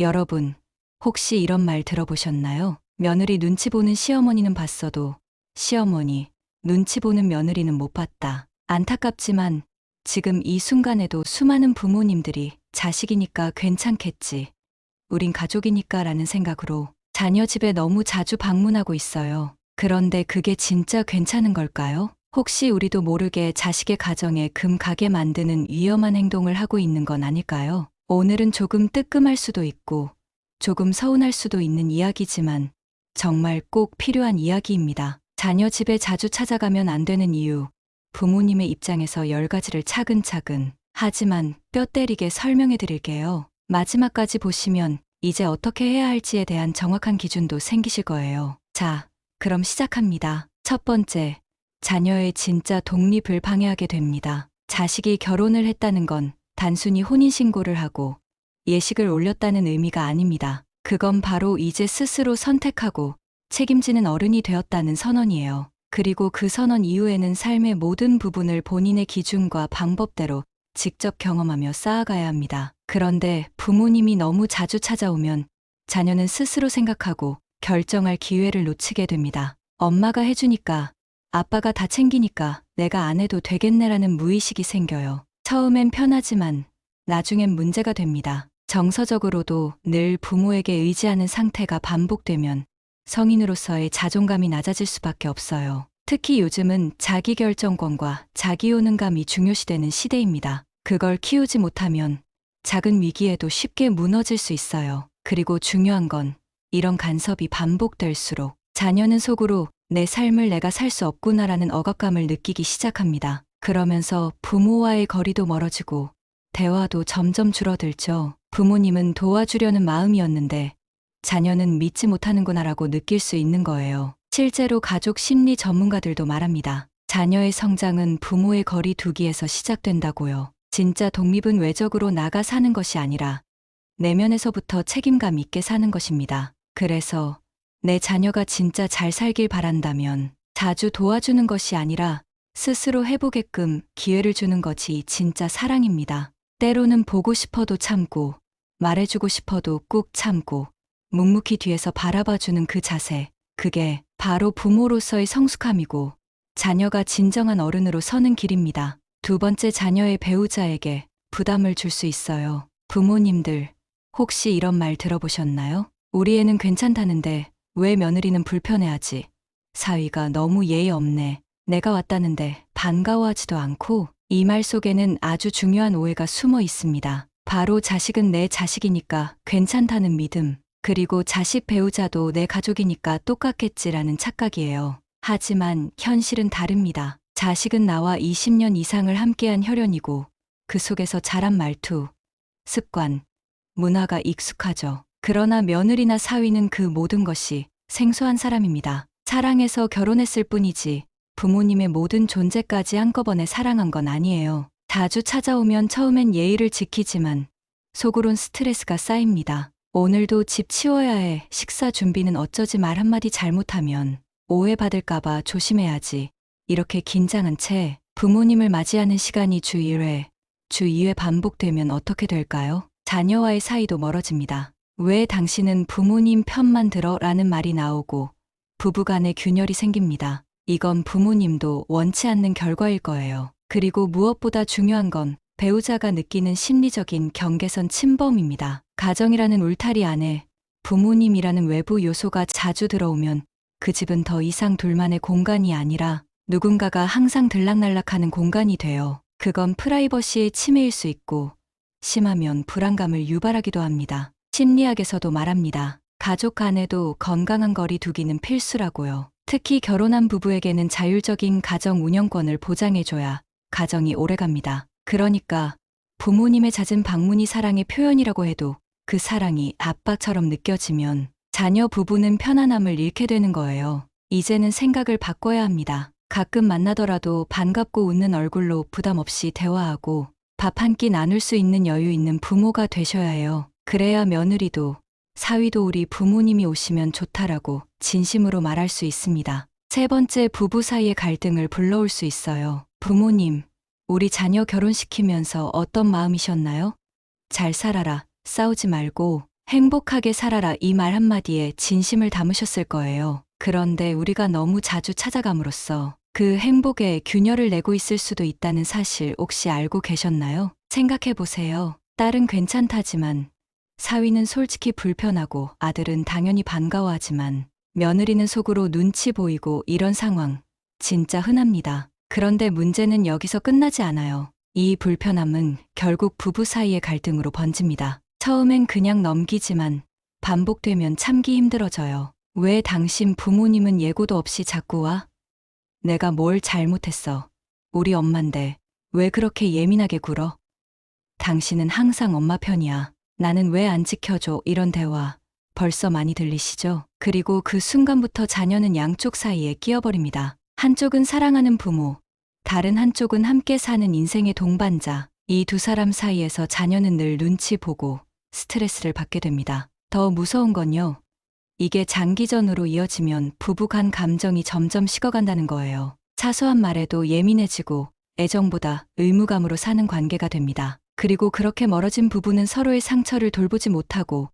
여러분, 혹시 이런 말 들어보셨나요? 며느리 눈치 보는 시어머니는 봤어도 시어머니 눈치 보는 며느리는 못 봤다. 안타깝지만 지금 이 순간에도 수많은 부모님들이 자식이니까 괜찮겠지. 우린 가족이니까 라는 생각으로 자녀 집에 너무 자주 방문하고 있어요. 그런데 그게 진짜 괜찮은 걸까요? 혹시 우리도 모르게 자식의 가정에 금 가게 만드는 위험한 행동을 하고 있는 건 아닐까요? 오늘은 조금 뜨끔할 수도 있고 조금 서운할 수도 있는 이야기지만 정말 꼭 필요한 이야기입니다. 자녀 집에 자주 찾아가면 안 되는 이유. 부모님의 입장에서 열 가지를 차근차근 하지만 뼈 때리게 설명해 드릴게요. 마지막까지 보시면 이제 어떻게 해야 할지에 대한 정확한 기준도 생기실 거예요. 자, 그럼 시작합니다. 첫 번째, 자녀의 진짜 독립을 방해하게 됩니다. 자식이 결혼을 했다는 건 단순히 혼인신고를 하고 예식을 올렸다는 의미가 아닙니다. 그건 바로 이제 스스로 선택하고 책임지는 어른이 되었다는 선언이에요. 그리고 그 선언 이후에는 삶의 모든 부분을 본인의 기준과 방법대로 직접 경험하며 쌓아가야 합니다. 그런데 부모님이 너무 자주 찾아오면 자녀는 스스로 생각하고 결정할 기회를 놓치게 됩니다. 엄마가 해주니까, 아빠가 다 챙기니까 내가 안 해도 되겠네라는 무의식이 생겨요. 처음엔 편하지만 나중엔 문제가 됩니다. 정서적으로도 늘 부모에게 의지하는 상태가 반복되면 성인으로서의 자존감이 낮아질 수밖에 없어요. 특히 요즘은 자기결정권과 자기효능감이 중요시되는 시대입니다. 그걸 키우지 못하면 작은 위기에도 쉽게 무너질 수 있어요. 그리고 중요한 건 이런 간섭이 반복될수록 자녀는 속으로 내 삶을 내가 살 수 없구나라는 억압감을 느끼기 시작합니다. 그러면서 부모와의 거리도 멀어지고 대화도 점점 줄어들죠. 부모님은 도와주려는 마음이었는데 자녀는 믿지 못하는구나라고 느낄 수 있는 거예요. 실제로 가족 심리 전문가들도 말합니다. 자녀의 성장은 부모의 거리 두기에서 시작된다고요. 진짜 독립은 외적으로 나가 사는 것이 아니라 내면에서부터 책임감 있게 사는 것입니다. 그래서 내 자녀가 진짜 잘 살길 바란다면 자주 도와주는 것이 아니라 스스로 해보게끔 기회를 주는 것이 진짜 사랑입니다. 때로는 보고 싶어도 참고 말해주고 싶어도 꾹 참고 묵묵히 뒤에서 바라봐주는 그 자세, 그게 바로 부모로서의 성숙함이고 자녀가 진정한 어른으로 서는 길입니다. 두 번째 자녀의 배우자에게 부담을 줄 수 있어요. 부모님들, 혹시 이런 말 들어보셨나요? 우리 애는 괜찮다는데 왜 며느리는 불편해하지? 사위가 너무 예의 없네. 내가 왔다는데 반가워하지도 않고 이 말 속에는 아주 중요한 오해가 숨어 있습니다. 바로 자식은 내 자식이니까 괜찮다는 믿음, 그리고 자식 배우자도 내 가족이니까 똑같겠지라는 착각이에요. 하지만 현실은 다릅니다. 자식은 나와 20년 이상을 함께한 혈연이고 그 속에서 자란 말투, 습관, 문화가 익숙하죠. 그러나 며느리나 사위는 그 모든 것이 생소한 사람입니다. 사랑해서 결혼했을 뿐이지 부모님의 모든 존재까지 한꺼번에 사랑한 건 아니에요. 자주 찾아오면 처음엔 예의를 지키지만 속으론 스트레스가 쌓입니다. 오늘도 집 치워야 해. 식사 준비는 어쩌지 말 한마디 잘못하면 오해받을까봐 조심해야지. 이렇게 긴장한 채 부모님을 맞이하는 시간이 주 1회, 주 2회 반복되면 어떻게 될까요? 자녀와의 사이도 멀어집니다. 왜 당신은 부모님 편만 들어? 라는 말이 나오고 부부간의 균열이 생깁니다. 이건 부모님도 원치 않는 결과일 거예요. 그리고 무엇보다 중요한 건 배우자가 느끼는 심리적인 경계선 침범입니다. 가정이라는 울타리 안에 부모님이라는 외부 요소가 자주 들어오면 그 집은 더 이상 둘만의 공간이 아니라 누군가가 항상 들락날락하는 공간이 돼요. 그건 프라이버시의 침해일 수 있고 심하면 불안감을 유발하기도 합니다. 심리학에서도 말합니다. 가족 간에도 건강한 거리 두기는 필수라고요. 특히 결혼한 부부에게는 자율적인 가정 운영권을 보장해줘야 가정이 오래갑니다. 그러니까 부모님의 잦은 방문이 사랑의 표현이라고 해도 그 사랑이 압박처럼 느껴지면 자녀 부부는 편안함을 잃게 되는 거예요. 이제는 생각을 바꿔야 합니다. 가끔 만나더라도 반갑고 웃는 얼굴로 부담 없이 대화하고 밥 한 끼 나눌 수 있는 여유 있는 부모가 되셔야 해요. 그래야 며느리도 사위도 우리 부모님이 오시면 좋다라고 진심으로 말할 수 있습니다. 세 번째 부부 사이의 갈등을 불러올 수 있어요. 부모님, 우리 자녀 결혼시키면서 어떤 마음이셨나요? 잘 살아라, 싸우지 말고 행복하게 살아라 이 말 한마디에 진심을 담으셨을 거예요. 그런데 우리가 너무 자주 찾아감으로써 그 행복에 균열을 내고 있을 수도 있다는 사실 혹시 알고 계셨나요? 생각해 보세요. 딸은 괜찮다지만 사위는 솔직히 불편하고 아들은 당연히 반가워하지만 며느리는 속으로 눈치 보이고 이런 상황 진짜 흔합니다. 그런데 문제는 여기서 끝나지 않아요. 이 불편함은 결국 부부 사이의 갈등으로 번집니다. 처음엔 그냥 넘기지만 반복되면 참기 힘들어져요. 왜 당신 부모님은 예고도 없이 자꾸 와? 내가 뭘 잘못했어? 우리 엄만데 왜 그렇게 예민하게 굴어? 당신은 항상 엄마 편이야. 나는 왜 안 지켜줘? 이런 대화 벌써 많이 들리시죠? 그리고 그 순간부터 자녀는 양쪽 사이에 끼어버립니다. 한쪽은 사랑하는 부모, 다른 한쪽은 함께 사는 인생의 동반자. 이 두 사람 사이에서 자녀는 늘 눈치 보고 스트레스를 받게 됩니다. 더 무서운 건요. 이게 장기전으로 이어지면 부부 간 감정이 점점 식어간다는 거예요. 사소한 말에도 예민해지고 애정보다 의무감으로 사는 관계가 됩니다. 그리고 그렇게 멀어진 부부는 서로의 상처를 돌보지 못하고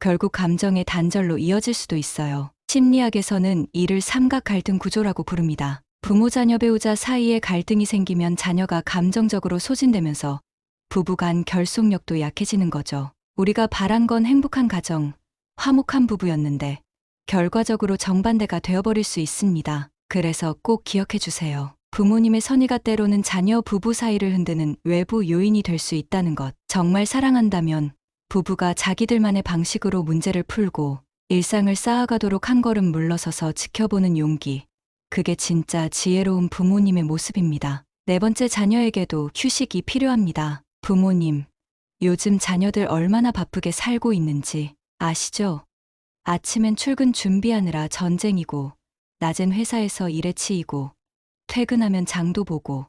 결국 감정의 단절로 이어질 수도 있어요. 심리학에서는 이를 삼각 갈등 구조라고 부릅니다. 부모 자녀 배우자 사이에 갈등이 생기면 자녀가 감정적으로 소진되면서 부부 간 결속력도 약해지는 거죠. 우리가 바란 건 행복한 가정, 화목한 부부였는데 결과적으로 정반대가 되어버릴 수 있습니다. 그래서 꼭 기억해 주세요. 부모님의 선의가 때로는 자녀 부부 사이를 흔드는 외부 요인이 될 수 있다는 것. 정말 사랑한다면 부부가 자기들만의 방식으로 문제를 풀고 일상을 쌓아가도록 한 걸음 물러서서 지켜보는 용기. 그게 진짜 지혜로운 부모님의 모습입니다. 네 번째 자녀에게도 휴식이 필요합니다. 부모님, 요즘 자녀들 얼마나 바쁘게 살고 있는지 아시죠? 아침엔 출근 준비하느라 전쟁이고, 낮엔 회사에서 일에 치이고, 퇴근하면 장도 보고,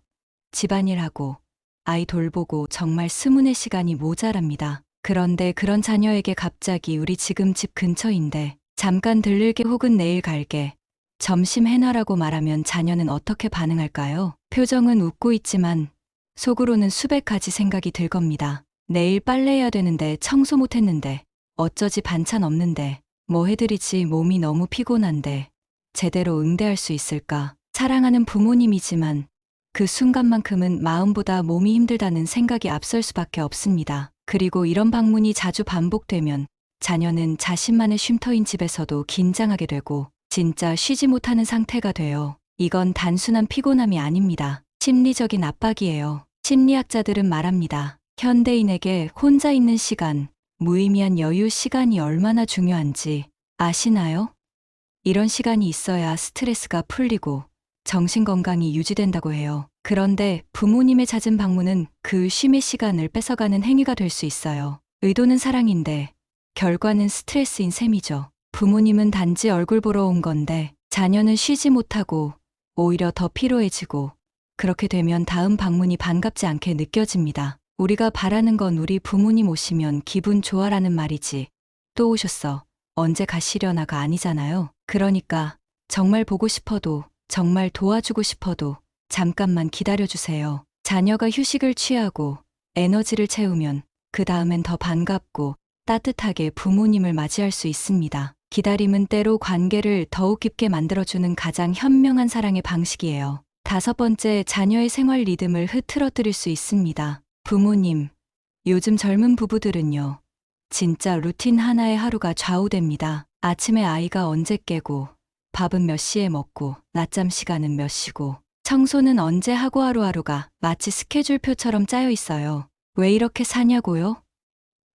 집안일하고, 아이 돌보고 정말 스문의 시간이 모자랍니다. 그런데 그런 자녀에게 갑자기 우리 지금 집 근처인데, 잠깐 들릴게 혹은 내일 갈게, 점심 해놔라고 말하면 자녀는 어떻게 반응할까요? 표정은 웃고 있지만 속으로는 수백 가지 생각이 들 겁니다. 내일 빨래해야 되는데 청소 못했는데 어쩌지 반찬 없는데 뭐 해드리지 몸이 너무 피곤한데 제대로 응대할 수 있을까? 사랑하는 부모님이지만 그 순간만큼은 마음보다 몸이 힘들다는 생각이 앞설 수밖에 없습니다. 그리고 이런 방문이 자주 반복되면 자녀는 자신만의 쉼터인 집에서도 긴장하게 되고 진짜 쉬지 못하는 상태가 돼요. 이건 단순한 피곤함이 아닙니다. 심리적인 압박이에요. 심리학자들은 말합니다. 현대인에게 혼자 있는 시간, 무의미한 여유 시간이 얼마나 중요한지 아시나요? 이런 시간이 있어야 스트레스가 풀리고 정신 건강이 유지된다고 해요. 그런데 부모님의 잦은 방문은 그 쉼의 시간을 뺏어가는 행위가 될 수 있어요. 의도는 사랑인데 결과는 스트레스인 셈이죠. 부모님은 단지 얼굴 보러 온 건데 자녀는 쉬지 못하고 오히려 더 피로해지고 그렇게 되면 다음 방문이 반갑지 않게 느껴집니다. 우리가 바라는 건 우리 부모님 오시면 기분 좋아라는 말이지. 또 오셨어. 언제 가시려나가 아니잖아요. 그러니까 정말 보고 싶어도 정말 도와주고 싶어도 잠깐만 기다려주세요. 자녀가 휴식을 취하고 에너지를 채우면 그 다음엔 더 반갑고 따뜻하게 부모님을 맞이할 수 있습니다. 기다림은 때로 관계를 더욱 깊게 만들어주는 가장 현명한 사랑의 방식이에요. 다섯 번째, 자녀의 생활 리듬을 흐트러뜨릴 수 있습니다. 부모님, 요즘 젊은 부부들은요, 진짜 루틴 하나에 하루가 좌우됩니다. 아침에 아이가 언제 깨고, 밥은 몇 시에 먹고, 낮잠 시간은 몇 시고, 청소는 언제 하고 하루하루가 마치 스케줄표처럼 짜여 있어요. 왜 이렇게 사냐고요?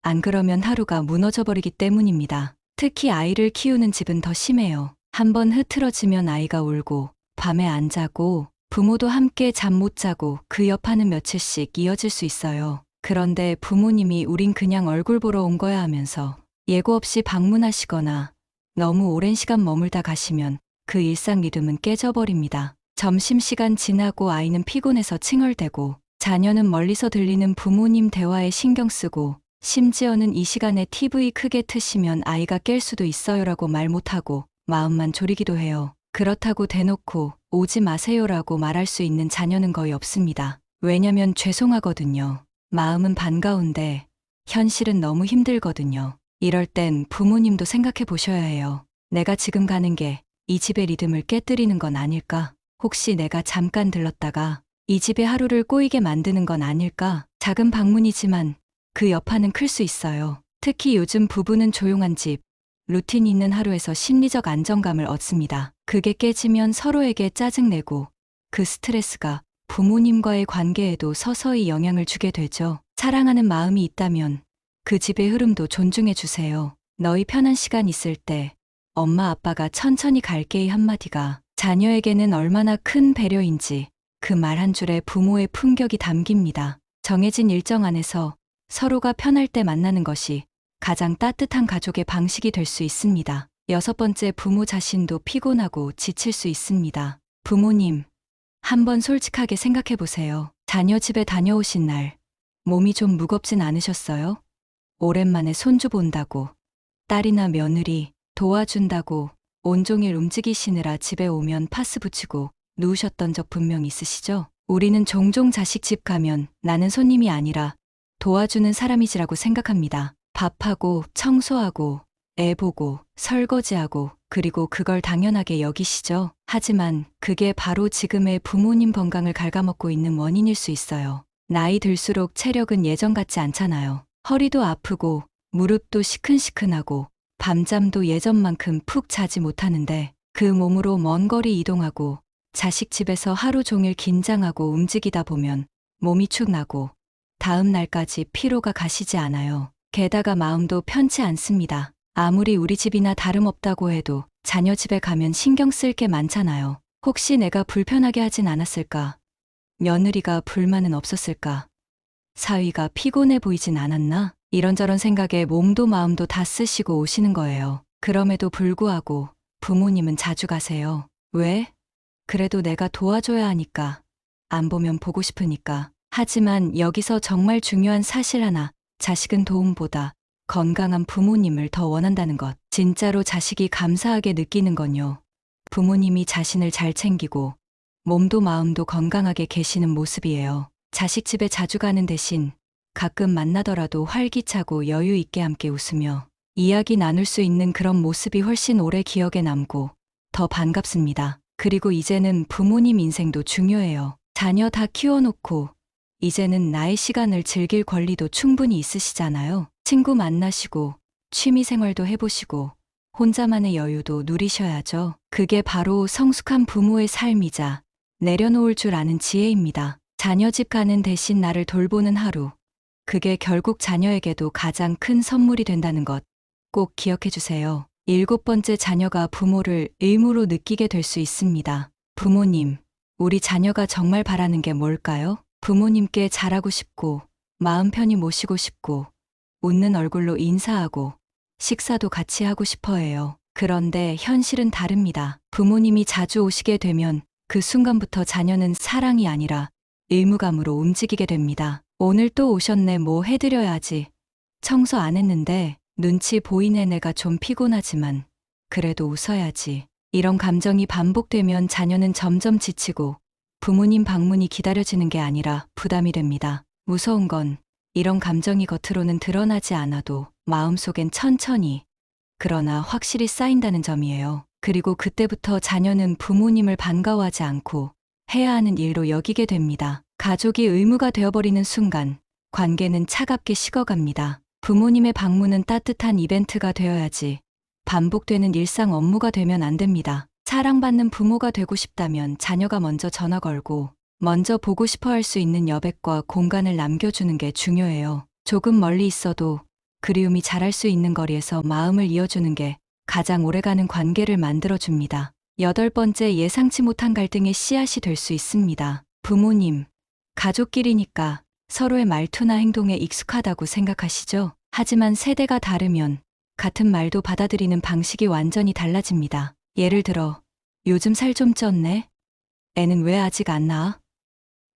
안 그러면 하루가 무너져버리기 때문입니다. 특히 아이를 키우는 집은 더 심해요. 한번 흐트러지면 아이가 울고, 밤에 안 자고, 부모도 함께 잠 못 자고 그 여파는 며칠씩 이어질 수 있어요. 그런데 부모님이 우린 그냥 얼굴 보러 온 거야 하면서 예고 없이 방문하시거나 너무 오랜 시간 머물다 가시면 그 일상 리듬은 깨져버립니다. 점심시간 지나고 아이는 피곤해서 칭얼대고 자녀는 멀리서 들리는 부모님 대화에 신경 쓰고 심지어는 이 시간에 TV 크게 트시면 아이가 깰 수도 있어요라고 말 못하고 마음만 졸이기도 해요. 그렇다고 대놓고 오지 마세요라고 말할 수 있는 자녀는 거의 없습니다. 왜냐면 죄송하거든요. 마음은 반가운데 현실은 너무 힘들거든요. 이럴 땐 부모님도 생각해 보셔야 해요. 내가 지금 가는 게 이 집의 리듬을 깨뜨리는 건 아닐까? 혹시 내가 잠깐 들렀다가 이 집의 하루를 꼬이게 만드는 건 아닐까? 작은 방문이지만 그 여파는 클 수 있어요. 특히 요즘 부부는 조용한 집, 루틴 있는 하루에서 심리적 안정감을 얻습니다. 그게 깨지면 서로에게 짜증내고 그 스트레스가 부모님과의 관계에도 서서히 영향을 주게 되죠. 사랑하는 마음이 있다면 그 집의 흐름도 존중해 주세요. 너희 편한 시간 있을 때 엄마 아빠가 천천히 갈게 이 한마디가 자녀에게는 얼마나 큰 배려인지 그 말 한 줄에 부모의 품격이 담깁니다. 정해진 일정 안에서 서로가 편할 때 만나는 것이 가장 따뜻한 가족의 방식이 될 수 있습니다. 여섯 번째 부모 자신도 피곤하고 지칠 수 있습니다. 부모님, 한번 솔직하게 생각해 보세요. 자녀 집에 다녀오신 날, 몸이 좀 무겁진 않으셨어요? 오랜만에 손주 본다고, 딸이나 며느리 도와준다고 온종일 움직이시느라 집에 오면 파스 붙이고 누우셨던 적 분명 있으시죠? 우리는 종종 자식 집 가면 나는 손님이 아니라 도와주는 사람이지라고 생각합니다. 밥하고 청소하고 애 보고 설거지하고 그리고 그걸 당연하게 여기시죠. 하지만 그게 바로 지금의 부모님 건강을 갉아먹고 있는 원인일 수 있어요. 나이 들수록 체력은 예전 같지 않잖아요. 허리도 아프고 무릎도 시큰시큰하고 밤잠도 예전만큼 푹 자지 못하는데 그 몸으로 먼 거리 이동하고 자식 집에서 하루 종일 긴장하고 움직이다 보면 몸이 축 나고 다음 날까지 피로가 가시지 않아요. 게다가 마음도 편치 않습니다. 아무리 우리 집이나 다름없다고 해도 자녀 집에 가면 신경 쓸 게 많잖아요. 혹시 내가 불편하게 하진 않았을까? 며느리가 불만은 없었을까? 사위가 피곤해 보이진 않았나? 이런저런 생각에 몸도 마음도 다 쓰시고 오시는 거예요. 그럼에도 불구하고 부모님은 자주 가세요. 왜? 그래도 내가 도와줘야 하니까. 안 보면 보고 싶으니까. 하지만 여기서 정말 중요한 사실 하나. 자식은 도움보다 건강한 부모님을 더 원한다는 것. 진짜로 자식이 감사하게 느끼는 건요. 부모님이 자신을 잘 챙기고 몸도 마음도 건강하게 계시는 모습이에요. 자식 집에 자주 가는 대신 가끔 만나더라도 활기차고 여유 있게 함께 웃으며 이야기 나눌 수 있는 그런 모습이 훨씬 오래 기억에 남고 더 반갑습니다. 그리고 이제는 부모님 인생도 중요해요. 자녀 다 키워놓고 이제는 나의 시간을 즐길 권리도 충분히 있으시잖아요. 친구 만나시고 취미 생활도 해보시고 혼자만의 여유도 누리셔야죠. 그게 바로 성숙한 부모의 삶이자 내려놓을 줄 아는 지혜입니다. 자녀 집 가는 대신 나를 돌보는 하루. 그게 결국 자녀에게도 가장 큰 선물이 된다는 것 꼭 기억해 주세요. 일곱 번째 자녀가 부모를 의무로 느끼게 될 수 있습니다. 부모님, 우리 자녀가 정말 바라는 게 뭘까요? 부모님께 잘하고 싶고, 마음 편히 모시고 싶고, 웃는 얼굴로 인사하고, 식사도 같이 하고 싶어 해요. 그런데 현실은 다릅니다. 부모님이 자주 오시게 되면 그 순간부터 자녀는 사랑이 아니라 의무감으로 움직이게 됩니다. 오늘 또 오셨네 뭐 해드려야지. 청소 안 했는데 눈치 보이네 내가 좀 피곤하지만 그래도 웃어야지. 이런 감정이 반복되면 자녀는 점점 지치고 부모님 방문이 기다려지는 게 아니라 부담이 됩니다. 무서운 건 이런 감정이 겉으로는 드러나지 않아도 마음속엔 천천히 그러나 확실히 쌓인다는 점이에요. 그리고 그때부터 자녀는 부모님을 반가워하지 않고 해야 하는 일로 여기게 됩니다. 가족이 의무가 되어버리는 순간 관계는 차갑게 식어갑니다. 부모님의 방문은 따뜻한 이벤트가 되어야지 반복되는 일상 업무가 되면 안 됩니다. 사랑받는 부모가 되고 싶다면 자녀가 먼저 전화 걸고 먼저 보고 싶어 할 수 있는 여백과 공간을 남겨주는 게 중요해요. 조금 멀리 있어도 그리움이 자랄 수 있는 거리에서 마음을 이어주는 게 가장 오래가는 관계를 만들어줍니다. 여덟 번째 예상치 못한 갈등의 씨앗이 될 수 있습니다. 부모님, 가족끼리니까 서로의 말투나 행동에 익숙하다고 생각하시죠? 하지만 세대가 다르면 같은 말도 받아들이는 방식이 완전히 달라집니다. 예를 들어, 요즘 살 좀 쪘네? 애는 왜 아직 안 나아?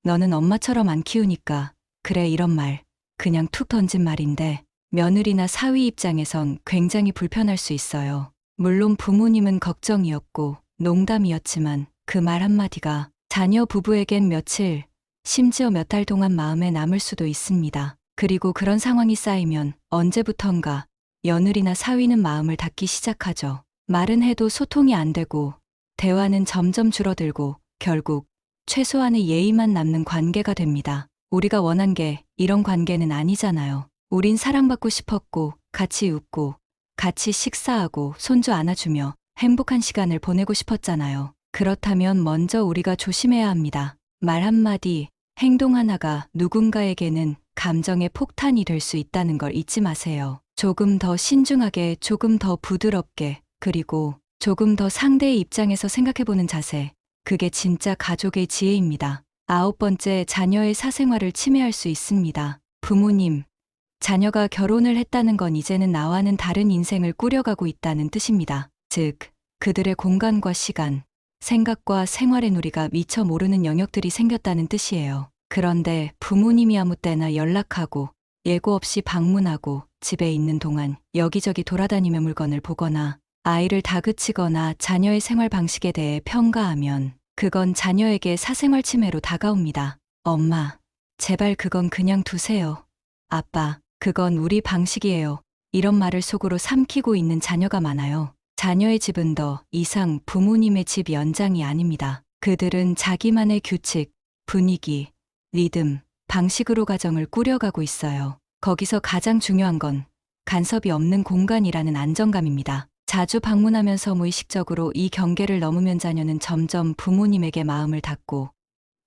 너는 엄마처럼 안 키우니까, 그래, 이런 말. 그냥 툭 던진 말인데, 며느리나 사위 입장에선 굉장히 불편할 수 있어요. 물론 부모님은 걱정이었고, 농담이었지만, 그 말 한마디가 자녀 부부에겐 며칠, 심지어 몇 달 동안 마음에 남을 수도 있습니다. 그리고 그런 상황이 쌓이면 언제부턴가 며느리나 사위는 마음을 닫기 시작하죠. 말은 해도 소통이 안 되고 대화는 점점 줄어들고 결국 최소한의 예의만 남는 관계가 됩니다. 우리가 원한 게 이런 관계는 아니잖아요. 우린 사랑받고 싶었고 같이 웃고 같이 식사하고 손주 안아주며 행복한 시간을 보내고 싶었잖아요. 그렇다면 먼저 우리가 조심해야 합니다. 말 한마디, 행동 하나가 누군가에게는 감정의 폭탄이 될 수 있다는 걸 잊지 마세요. 조금 더 신중하게, 조금 더 부드럽게, 그리고 조금 더 상대의 입장에서 생각해보는 자세. 그게 진짜 가족의 지혜입니다. 아홉 번째, 자녀의 사생활을 침해할 수 있습니다. 부모님, 자녀가 결혼을 했다는 건 이제는 나와는 다른 인생을 꾸려가고 있다는 뜻입니다. 즉, 그들의 공간과 시간, 생각과 생활의 누리가 미처 모르는 영역들이 생겼다는 뜻이에요. 그런데 부모님이 아무 때나 연락하고 예고 없이 방문하고 집에 있는 동안 여기저기 돌아다니며 물건을 보거나 아이를 다그치거나 자녀의 생활 방식에 대해 평가하면 그건 자녀에게 사생활 침해로 다가옵니다. 엄마, 제발 그건 그냥 두세요. 아빠, 그건 우리 방식이에요. 이런 말을 속으로 삼키고 있는 자녀가 많아요. 자녀의 집은 더 이상 부모님의 집 연장이 아닙니다. 그들은 자기만의 규칙, 분위기, 리듬, 방식으로 가정을 꾸려가고 있어요. 거기서 가장 중요한 건 간섭이 없는 공간이라는 안정감입니다. 자주 방문하면서 무의식적으로 이 경계를 넘으면 자녀는 점점 부모님에게 마음을 닫고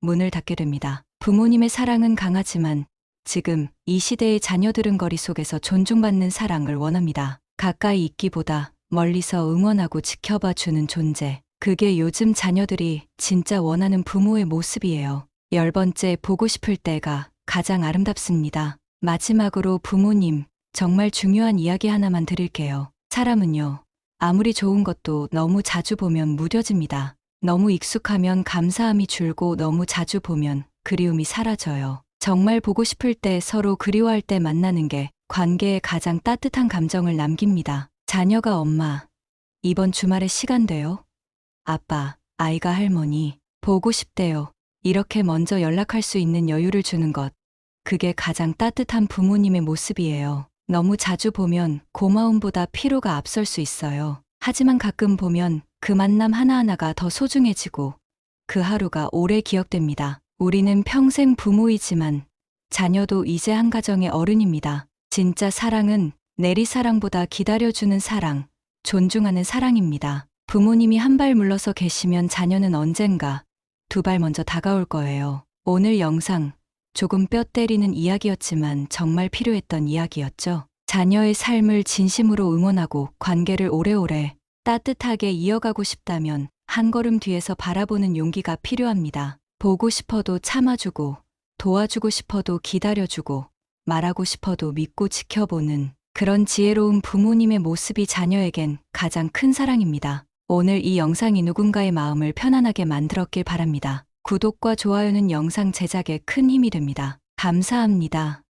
문을 닫게 됩니다. 부모님의 사랑은 강하지만 지금 이 시대의 자녀들은 거리 속에서 존중받는 사랑을 원합니다. 가까이 있기보다 멀리서 응원하고 지켜봐 주는 존재. 그게 요즘 자녀들이 진짜 원하는 부모의 모습이에요. 열 번째 보고 싶을 때가 가장 아름답습니다. 마지막으로 부모님, 정말 중요한 이야기 하나만 드릴게요. 사람은요, 아무리 좋은 것도 너무 자주 보면 무뎌집니다. 너무 익숙하면 감사함이 줄고 너무 자주 보면 그리움이 사라져요. 정말 보고 싶을 때 서로 그리워할 때 만나는 게 관계에 가장 따뜻한 감정을 남깁니다. 자녀가 엄마, 이번 주말에 시간 돼요? 아빠, 아이가 할머니, 보고 싶대요. 이렇게 먼저 연락할 수 있는 여유를 주는 것. 그게 가장 따뜻한 부모님의 모습이에요. 너무 자주 보면 고마움보다 피로가 앞설 수 있어요. 하지만 가끔 보면 그 만남 하나하나가 더 소중해지고 그 하루가 오래 기억됩니다. 우리는 평생 부모이지만 자녀도 이제 한 가정의 어른입니다. 진짜 사랑은 내리사랑보다 기다려주는 사랑, 존중하는 사랑입니다. 부모님이 한 발 물러서 계시면 자녀는 언젠가 두 발 먼저 다가올 거예요. 오늘 영상 조금 뼈 때리는 이야기였지만 정말 필요했던 이야기였죠. 자녀의 삶을 진심으로 응원하고 관계를 오래오래 따뜻하게 이어가고 싶다면 한 걸음 뒤에서 바라보는 용기가 필요합니다. 보고 싶어도 참아주고 도와주고 싶어도 기다려주고 말하고 싶어도 믿고 지켜보는 그런 지혜로운 부모님의 모습이 자녀에겐 가장 큰 사랑입니다. 오늘 이 영상이 누군가의 마음을 편안하게 만들었길 바랍니다. 구독과 좋아요는 영상 제작에 큰 힘이 됩니다. 감사합니다.